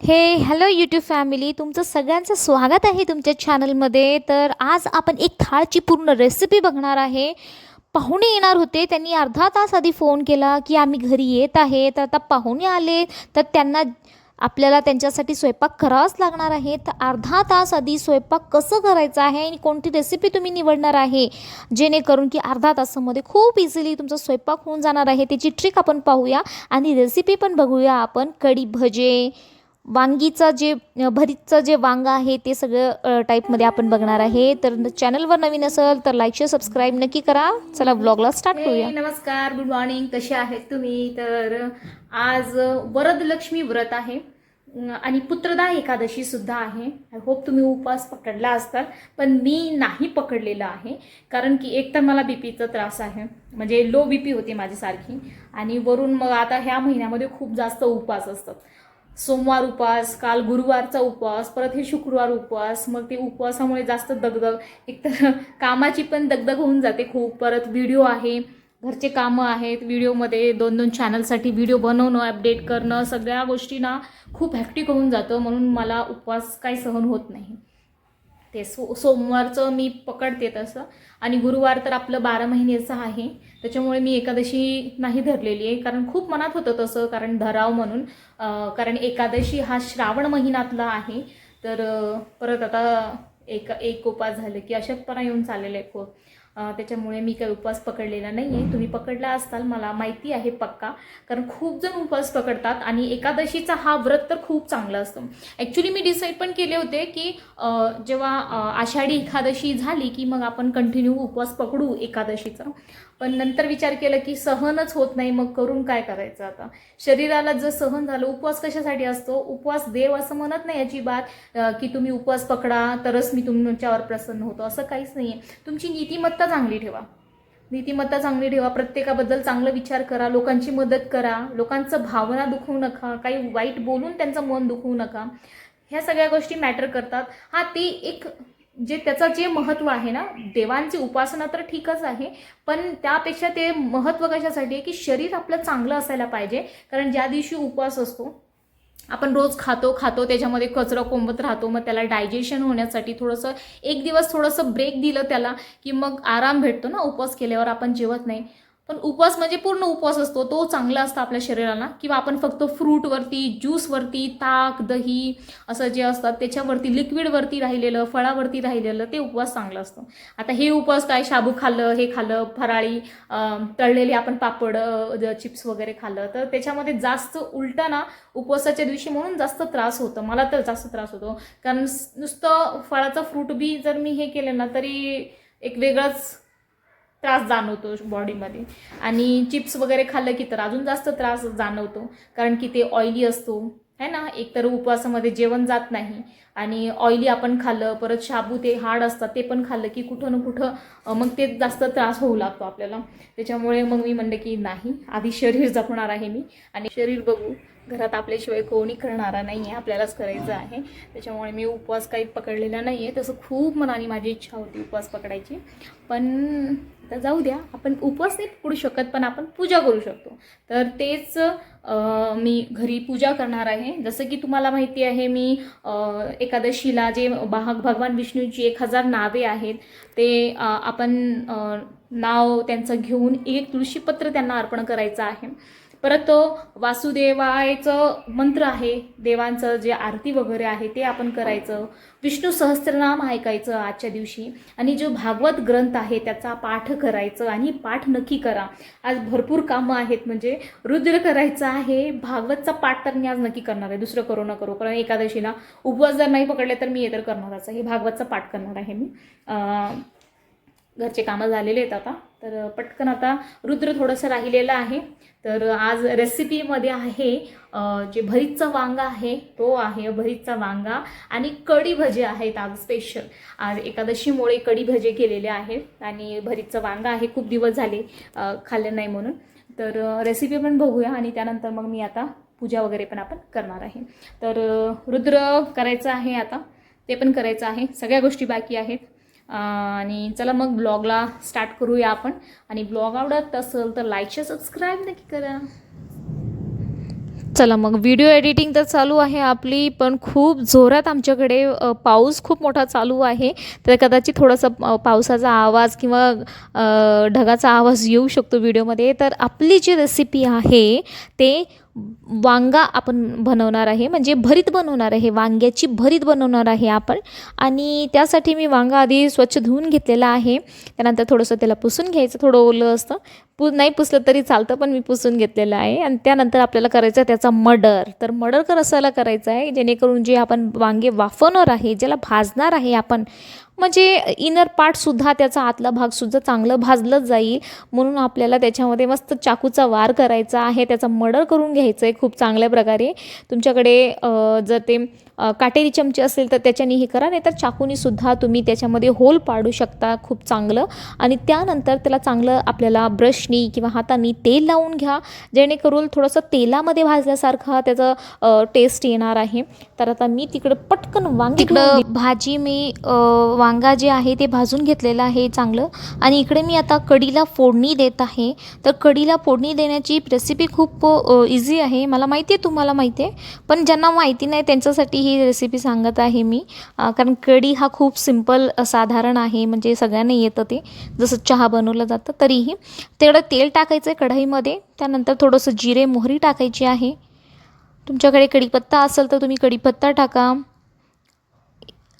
हे hello YouTube family तुमचं सगळ्यांचं स्वागत आहे तुमच्या चॅनलमध्ये तर आज आपण एक थाळची पूर्ण रेसिपी बघणार आहे. पाहुणे येणार होते त्यांनी अर्धा तास आधी फोन केला की आम्ही घरी येत आहे. तर आता पाहुणे आले तर त्यांना आपल्याला त्यांच्यासाठी स्वयंपाक करावाच लागणार आहे. तर अर्धा तास आधी स्वयंपाक कसं करायचं आहे आणि कोणती रेसिपी तुम्ही निवडणार आहे जेणेकरून की अर्धा तासामध्ये खूप इझिली तुमचा स्वयंपाक होऊन जाणार आहे. त्याची ट्रिक आपण पाहूया आणि रेसिपी पण बघूया आपण. कढी भजे वांगीचं जे भरीतचं जे वांग आहे ते सगळं टाईपमध्ये आपण बघणार आहे. तर चॅनलवर नवीन असेल तर लाईक शेअर सबस्क्राईब नक्की करा. चला ब्लॉगला स्टार्ट करूया. नमस्कार गुड मॉर्निंग कसे आहेत तुम्ही? तर आज वरदलक्ष्मी व्रत आहे. आणि पुत्रदा एकादशी सुद्धा आहे. आय होप तुम्ही उपवास पकडला असताल पण मी नाही पकडलेला आहे. कारण की एक तर मला बीपीचा त्रास आहे. म्हणजे लो बीपी होती सारखी. आणि वरून मग आता ह्या महिन्यामध्ये खूप जास्त उपवास असतात. सोमवार उपवास काल गुरुवारचा उपवास परत हे शुक्रवार उपवास मग ते उपवासामुळे जास्त दगदग. एकतर कामाची पण दगदग होऊन जाते खूप. परत व्हिडिओ आहे घरचे कामं आहेत व्हिडिओमध्ये दोन दोन चॅनलसाठी व्हिडिओ बनवणं अपडेट करणं सगळ्या गोष्टींना खूप हॅक्टिक होऊन जातं म्हणून मला उपवास काही सहन होत नाही. ते सो सोमवारचं मी पकडते तसं. आणि गुरुवार तर आपलं बारा महिन्याचं आहे. त्याच्यामुळे मी एकादशी नाही धरलेली आहे. कारण खूप मनात होतं तसं कारण धराव म्हणून. कारण एकादशी हा श्रावण महिन्यातला आहे. तर परत आता एक एक उपास झाले की अशक्तपणा येऊन चाललेला आहे खूप. त्याच्यामुळे मी काही उपवास पकडलेला नाही आहे तुम्ही पकडला असताल मला माहिती आहे पक्का. कारण खूप जण उपवास पकडतात आणि एकादशीचा हा व्रत तर खूप चांगला असतो. ॲक्च्युली मी डिसाईड पण केले होते की जेव्हा आषाढी एकादशी झाली की मग आपण कंटिन्यू उपवास पकडू एकादशीचा. पण नंतर विचार केला की सहनच होत नाही मग करून काय करायचं आता? शरीराला जर सहन झालं उपवास कशासाठी असतो? उपवास देव असं म्हणत नाही याची बात की तुम्ही उपवास पकडा तरच मी तुमच्यावर प्रसन्न होतो असं काहीच नाही आहे तुमची नीतिमत्ता चांगली ठेवा. नीतिमत्ता चांगली ठेवा प्रत्येकाबद्दल चांगला विचार करा लोकांची मदत करा लोकांचं भावना दुखवू नका काही वाईट बोलून त्यांचं मन दुखवू नका. ह्या सगळ्या गोष्टी मॅटर करतात. हा ते एक जे त्याचं जे महत्त्व आहे ना देवांची उपासना तर ठीकच आहे पण त्यापेक्षा ते महत्त्व कशासाठी आहे की शरीर आपलं चांगलं असायला पाहिजे. कारण ज्या दिवशी उपवास असतो आपण रोज खातो खातो त्याच्यामध्ये कचरा कोंबत राहतो मग त्याला डायजेशन होण्यासाठी थोडंसं एक दिवस थोडंसं ब्रेक दिलं त्याला की मग आराम भेटतो ना उपवास केल्यावर आपण जेवत नाही. पण उपवास म्हणजे पूर्ण उपवास असतो. तो चांगला असतो आपल्या शरीराला. किंवा आपण फक्त फ्रूटवरती ज्यूसवरती ताक दही असं जे असतात त्याच्यावरती लिक्विडवरती राहिलेलं फळावरती राहिलेलं ते उपवास चांगलं असतं. आता हे उपवास काय? शाबू खाल्लं हे खाल्लं फराळी तळलेली तळलेले आपण पापड चिप्स वगैरे खाल्लं तर त्याच्यामध्ये जास्त उलटा ना उपवासाच्या दिवशी म्हणून जास्त त्रास होतो. मला तर जास्त त्रास होतो. कारण नुसतं फळाचं फ्रूट बी जर मी हे केलं ना तरी एक वेगळाच त्रास जाणवतो बॉडीमध्ये आणि चिप्स वगैरे खाल्लं की तर अजून जास्त त्रास जाणवतो. कारण की ते ऑइली असतो. है ना? एकतर उपवासामध्ये जेवण जात नाही आणि ऑइली आपण खाल्लं परत शाबू ते हार्ड असतात ते पण खाल्लं की कुठं ना कुठं मग ते जास्त त्रास होऊ लागतो आपल्याला. त्याच्यामुळे मग मी म्हणलं की नाही आधी शरीर जपणार आहे मी. आणि शरीर बघू घरात आपल्याशिवाय कोणी करणारा नाही आहे आपल्यालाच करायचं आहे. त्याच्यामुळे मी उपवास काही पकडलेला नाही आहे तसं खूप मनाने माझी इच्छा होती उपवास पकडायची. पण तर जाऊ द्या आपण उपवास नाही पकडू शकत पण आपण पूजा करू शकतो. तर तेच मी घरी पूजा करणार आहे. जसं की तुम्हाला माहिती आहे मी एकादशीला जे भाग भगवान विष्णूची एक हजार नावे आहेत ते आपण नाव त्यांचं घेऊन एक तुळशीपत्र त्यांना अर्पण करायचं आहे. परत वासुदेवायचं मंत्र आहे देवांचं जे आरती वगैरे आहे ते आपण करायचं. विष्णू सहस्त्रनाम ऐकायचं आजच्या दिवशी. आणि जो भागवत ग्रंथ आहे त्याचा पाठ करायचं आणि पाठ नक्की करा. आज भरपूर कामं आहेत. म्हणजे रुद्र करायचं आहे भागवतचा पाठ तर मी आज नक्की करणार आहे. दुसरं करू न करू. कारण एकादशीला उपवास जर नाही पकडले तर मी हे तर करणारच आहे भागवतचा पाठ करणार आहे मी. घरचे कामं झालेले आहेत आता. तर पटकन आता रुद्र थोडंसं राहिलेलं आहे. तर आज रेसिपीमध्ये आहे जे भरीतचा वांगा आहे तो आहे भरीतचा वांगा आणि कढी भजे आहेत आज स्पेशल आज एकादशीमुळे कढी भजे केलेले आहेत आणि भरीतचा वांगा आहे खूप दिवस झाले खाल्ले खाल्लं नाही म्हणून. तर रेसिपी पण बघूया आणि त्यानंतर मग मी आता पूजा वगैरे पण आपण करणार आहे. तर रुद्र करायचं आहे आता. ते पण करायचं आहे. सगळ्या गोष्टी बाकी आहेत. आणि चला मग ब्लॉगला स्टार्ट करूया आपण. आणि ब्लॉग आवडत असेल तर लाईक शेअर सबस्क्राईब नक्की करा. चला मग व्हिडिओ एडिटिंग तर चालू आहे आपली पण खूप जोरात आमच्याकडे पाऊस खूप मोठा चालू आहे. तर कदाचित थोडासा पावसाचा आवाज किंवा ढगाचा आवाज येऊ शकतो व्हिडिओमध्ये तर आपली जी रेसिपी आहे ते वांगा आपण बनवणार आहे म्हणजे भरीत बनवणार आहे वांग्याची भरीत बनवणार आहे आपण. आणि त्यासाठी मी वांगा आधी स्वच्छ धुवून घेतलेला आहे. त्यानंतर थोडंसं त्याला पुसून घ्यायचं थोडं ओलं असतं. पु नाही पुसलं तरी चालतं पण मी पुसून घेतलेलं आहे. आणि त्यानंतर आपल्याला करायचं आहे त्याचा मडर. तर मडर कसायला करायचं आहे जेणेकरून जे आपण वांगे वाफवणार आहे ज्याला भाजणार आहे आपण म्हणजे इनर पार्टसुद्धा त्याचा आतला भागसुद्धा चांगलं भाजलं जाईल. म्हणून आपल्याला त्याच्यामध्ये मस्त चाकूचा वार करायचा आहे. त्याचा मर्डर करून घ्यायचं आहे खूप चांगल्या प्रकारे. तुमच्याकडे जर ते काटेरी चमचे असेल तर त्याच्याने हे करा. नाही तर चाकूनीसुद्धा तुम्ही त्याच्यामध्ये होल पाडू शकता खूप चांगलं. आणि त्यानंतर त्याला चांगलं आपल्याला ब्रशनी किंवा हाताने तेल लावून घ्या. जेणेकरून थोडंसं तेलामध्ये भाजल्यासारखा त्याचं टेस्ट येणार आहे. तर आता मी तिकडं पटकन वांगी तिकडं भाजी मी अ, वांगा जे आहे ते भाजून घेतलेलं आहे चांगलं. आणि इकडे मी आता कढीला फोडणी देत आहे. तर कढीला फोडणी देण्याची रेसिपी खूप इझी आहे. मला माहिती आहे तुम्हाला माहिती आहे. पण ज्यांना माहिती नाही त्यांच्यासाठी ही रेसिपी सांगत आहे मी. कारण कढी हा खूप सिंपल साधारण आहे. म्हणजे सगळ्यांना येतं ते. जसं चहा बनवलं जातं तरीही. तेवढं तेल टाकायचं आहे कढईमध्ये. त्यानंतर थोडंसं जिरे मोहरी टाकायची आहे. तुमच्याकडे कढीपत्ता असेल तर तुम्ही कढीपत्ता टाका.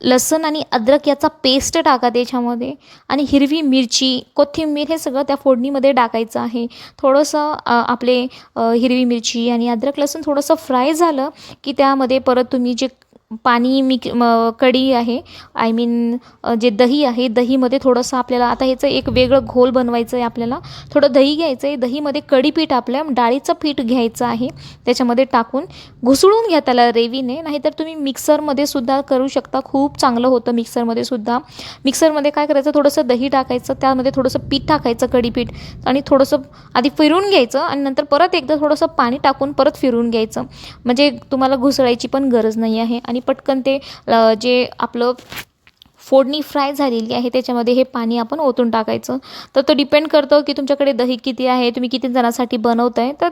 लसूण आणि अद्रक याचा पेस्ट टाका त्याच्यामध्ये. आणि हिरवी मिरची कोथिंबीर हे सगळं त्या फोडणीमध्ये टाकायचं आहे. थोडंसं आपले हिरवी मिरची आणि अद्रक लसूण थोडंसं फ्राय झालं की त्यामध्ये परत तुम्ही जे पाणी मिक मग कढी आहे. आय मीन जे दही आहे दहीमध्ये थोडंसं आपल्याला आता ह्याचं एक वेगळं घोल बनवायचं आहे आपल्याला. थोडं दही घ्यायचं आहे दहीमध्ये कढीपीठ आपल्या डाळीचं पीठ घ्यायचं आहे. त्याच्यामध्ये टाकून घुसळून घ्या त्याला रेवीने नाहीतर तुम्ही मिक्सरमध्ये सुद्धा करू शकता. खूप चांगलं होतं मिक्सरमध्ये सुद्धा. मिक्सरमध्ये काय करायचं थोडंसं दही टाकायचं त्यामध्ये थोडंसं पीठ टाकायचं कढीपीठ आणि थोडंसं आधी फिरून घ्यायचं आणि नंतर परत एकदा थोडंसं पाणी टाकून परत फिरून घ्यायचं. म्हणजे तुम्हाला घुसळायची पण गरज नाही आहे. आणि आणि पटकन ते जे आपलं फोडणी फ्राय झालेली आहे त्याच्यामध्ये हे पाणी आपण ओतून टाकायचं. तर तो डिपेंड करतो की तुमच्याकडे दही किती आहे तुम्ही किती जणांसाठी बनवत आहे तर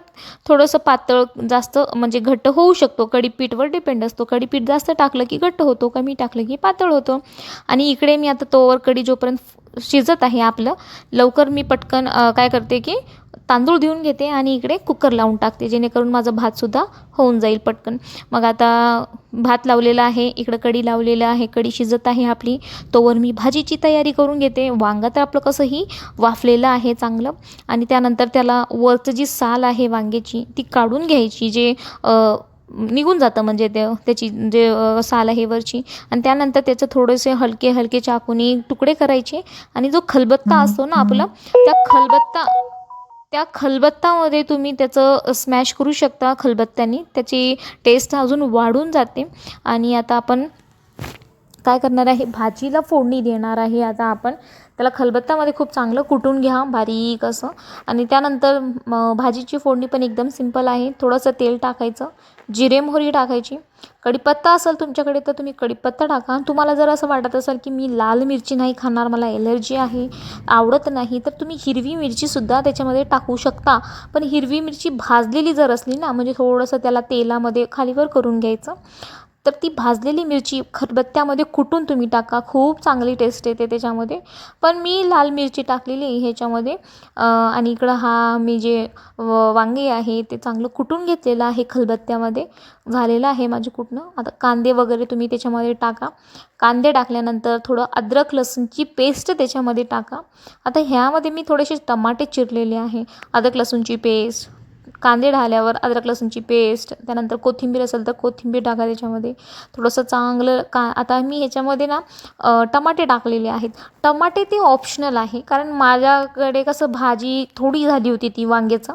थोडंसं पातळ जास्त म्हणजे घट्ट होऊ शकतो. कढीपीठवर डिपेंड असतो. कढीपीठ जास्त टाकलं की घट्ट होतो कमी टाकलं की पातळ होतो. आणि इकडे मी आता तोवर कढी जोपर्यंत शिजत आहे आपलं लवकर मी पटकन काय करते की तांदूळ देऊन घेते आणि इकडे कुकर लावून टाकते जेणेकरून माझा भातसुद्धा होऊन जाईल पटकन. मग आता भात लावलेला आहे इकडं कढी लावलेलं आहे कढी शिजत आहे आपली. तोवर मी भाजीची तयारी करून घेते. वांगा तर आपलं कसंही वाफलेलं आहे चांगलं. आणि त्यानंतर त्याला वरचं जी साल आहे वांग्याची ती काढून घ्यायची जे निघून जातं म्हणजे ते त्याची जे साल आहे वरची. आणि त्यानंतर त्याचं थोडेसे हलके हलके चाकूनी तुकडे करायचे. आणि जो खलबत्ता असतो ना आपला त्या खलबत्ता त्या खलबत्तामध्ये तुम्ही त्याचं स्मॅश करू शकता खलबत्त्याने. त्याची टेस्ट अजून वाढून जाते. आणि आता आपण काय करणार आहे? भाजीला फोडणी देणार आहे. आता आपण त्याला खलबत्त्यामध्ये खूप चांगलं कुटून घ्या बारीक असं. आणि त्यानंतर भाजीची फोडणी पण एकदम सिंपल आहे. थोडंसं तेल टाकायचं. जिरे मोहरी टाकायची. कढीपत्ता असेल तुमच्याकडे तर तुम्ही कढीपत्ता टाका. तुम्हाला जर असं वाटत असेल की मी लाल मिरची नाही खाणार मला एलर्जी आहे आवडत नाही तर तुम्ही हिरवी मिरचीसुद्धा त्याच्यामध्ये टाकू शकता. पण हिरवी मिरची भाजलेली जर असली ना म्हणजे थोडंसं त्याला तेलामध्ये खालीवर करून घ्यायचं. तर ती भाजलेली मिरची खलबत्त्यामध्ये कुटून तुम्ही टाका. खूप चांगली टेस्ट येते त्याच्यामध्ये. पण मी लाल मिरची टाकलेली आहे ह्याच्यामध्ये. आणि इकडं हा मी जे व- वांगे आहे ते चांगलं कुटून घेतलेलं आहे खलबत्त्यामध्ये झालेलं आहे माझे कुटणं. आता कांदे वगैरे तुम्ही त्याच्यामध्ये टाका. कांदे टाकल्यानंतर थोडं अद्रक लसूणची पेस्ट त्याच्यामध्ये टाका. आता ह्यामध्ये मी थोडेसे टमाटे चिरलेले आहे. अद्रक लसूणची पेस्ट कांदे ढाल्यावर अद्रक लसूणची पेस्ट त्यानंतर कोथिंबीर असेल तर कोथिंबीर टाका त्याच्यामध्ये. थोडंसं चांगलं का आता मी ह्याच्यामध्ये ना टमाटे टाकलेले आहेत. टमाटे ते ऑप्शनल आहे कारण माझ्याकडे कसं भाजी थोडी झाली होती ती वांग्याचं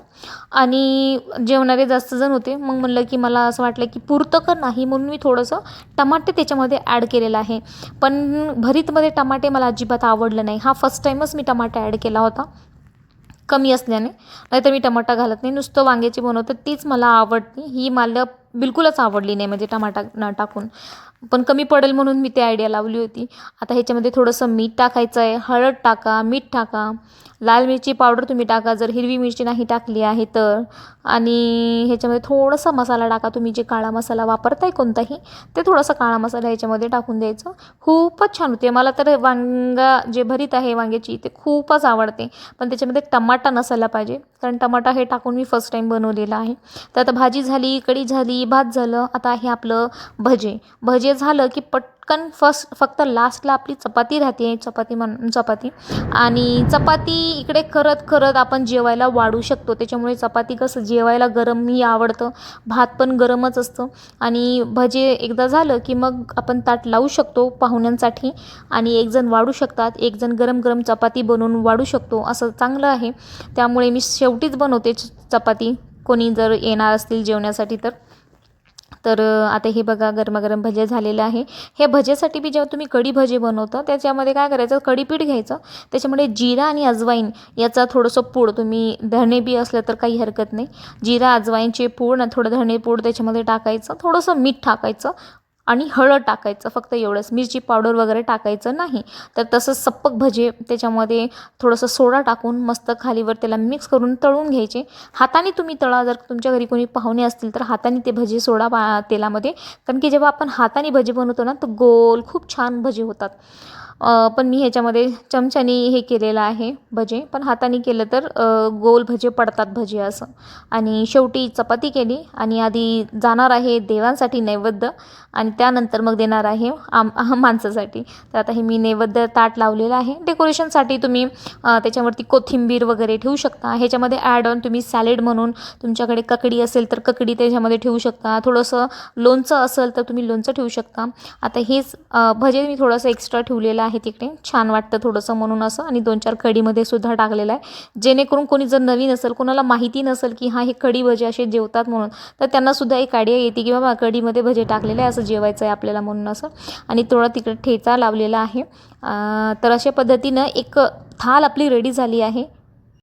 आणि जेवणारे जास्त जण होते. मग म्हणलं की मला असं वाटलं की पुरतं का नाही म्हणून मी थोडंसं टमाटे त्याच्यामध्ये ॲड केलेलं आहे. पण भरीतमध्ये टमाटे मला अजिबात आवडलं नाही. हा फर्स्ट टाईमच मी टमाटे ॲड केला होता. कमी असल्याने. नाहीतर मी टमाटा घालत नाही. नुसतं वांग्याची बनवतं. तीच मला आवडते. ही मला बिलकुलच आवडली नाही. म्हणजे टमाटा न टाकून. पण कमी पडेल म्हणून मी ती आयडिया लावली होती. आता ह्याच्यामध्ये थोडंसं मीठ टाकायचं आहे हळद टाका मीठ टाका. लाल मिरची पावडर तुम्ही टाका. जर हिरवी मिरची नाही टाकली आहे तर. आणि ह्याच्यामध्ये थोडासा मसाला टाका. तुम्ही जे काळा मसाला वापरताय कोणताही ते थोडासा काळा मसाला ह्याच्यामध्ये टाकून द्यायचं. खूपच छान होते. मला तर वांगा जे भरीत आहे वांग्याची ते खूपच आवडते. पण त्याच्यामध्ये टमाटा नसायला पाहिजे. कारण टमाटा हे टाकून मी फर्स्ट टाईम बनवलेलं आहे. तर आता भाजी झाली कढी झाली भात झालं. आता आहे आपलं भजे. भजे झालं की पटकन फर्स्ट फक्त लास्टला आपली चपाती राहते चपाती म्हण चपाती. आणि चपाती इकडे करत करत आपण जेवायला वाढू शकतो. त्याच्यामुळे चपाती कसं जेवायला गरमही आवडतं भात पण गरमच असतं. आणि भजे एकदा झालं की मग आपण ताट लावू शकतो पाहुण्यांसाठी आणि एक जण वाढू शकतात एक जण गरम गरम चपाती बनवून वाढू शकतो. असं चांगलं आहे. त्यामुळे मी शेवटीच बनवते च- चपाती. कोणी जर येणार असतील जेवण्यासाठी तर. तर आता हे बघा गरमागरम भजे झालेलं आहे. हे भजेसाठी बी जेव्हा तुम्ही कढी भजे बनवता त्याच्यामध्ये काय करायचं? कढीपीठ घ्यायचं. त्याच्यामध्ये जिरा आणि अजवाईन याचा थोडंसं पूड तुम्ही धणे बी असलं तर काही हरकत नाही. जिरा अजवाईनचे पूड आणि थोडं धणे पूड त्याच्यामध्ये टाकायचं. थोडंसं मीठ टाकायचं. आणि हळद टाकायचं फक्त एवढंच. मिरची पावडर वगैरे टाकायचं नाही. तर तसंच सप्पक भजे त्याच्यामध्ये थोडंसं सोडा टाकून मस्त खालीवर त्याला मिक्स करून तळून घ्यायचे. हाताने तुम्ही तळा जर तुमच्या घरी कोणी पाहुणे असतील तर हाताने ते भजे सोडा पा तेलामध्ये. कारण की जेव्हा आपण हाताने भजे बनवतो ना तर गोल खूप छान भजे होतात. पण मी ह्याच्यामध्ये चमच्याने हे केलेलं आहे भजे. पण हाताने केलं तर गोल भजे पडतात भजे असं. आणि शेवटी चपाती केली आणि आधी जाणार आहे देवांसाठी नैवेद्य आणि त्यानंतर मग देणार आहे आम माणसासाठी. तर आता हे मी नैवेद्य ताट लावलेलं आहे. डेकोरेशनसाठी तुम्ही त्याच्यावरती कोथिंबीर वगैरे ठेवू शकता. ह्याच्यामध्ये ॲड ऑन तुम्ही सॅलेड म्हणून तुमच्याकडे ककडी असेल तर ककडी त्याच्यामध्ये ठेवू शकता. थोडंसं लोणचं असेल तर तुम्ही लोणचं ठेवू शकता. आता हेच भजे मी थोडंसं एक्स्ट्रा ठेवलेलं आहे आहे तिकडे. छान वाटतं थोडंसं म्हणून असं. आणि दोन चार कढीमध्ये सुद्धा टाकलेलं आहे. जेणेकरून कोणी जर नवीन असेल कोणाला माहिती नसेल की हा हे कढी भजे असे जेवतात म्हणून तर त्यांनासुद्धा एक आयडिया येते की बाबा कढीमध्ये भजे टाकलेले आहे असं जेवायचं आहे आपल्याला म्हणून असं. आणि थोडा तिकडे ठेचा लावलेला आहे. तर अशा पद्धतीनं एक थाल आपली रेडी झाली आहे.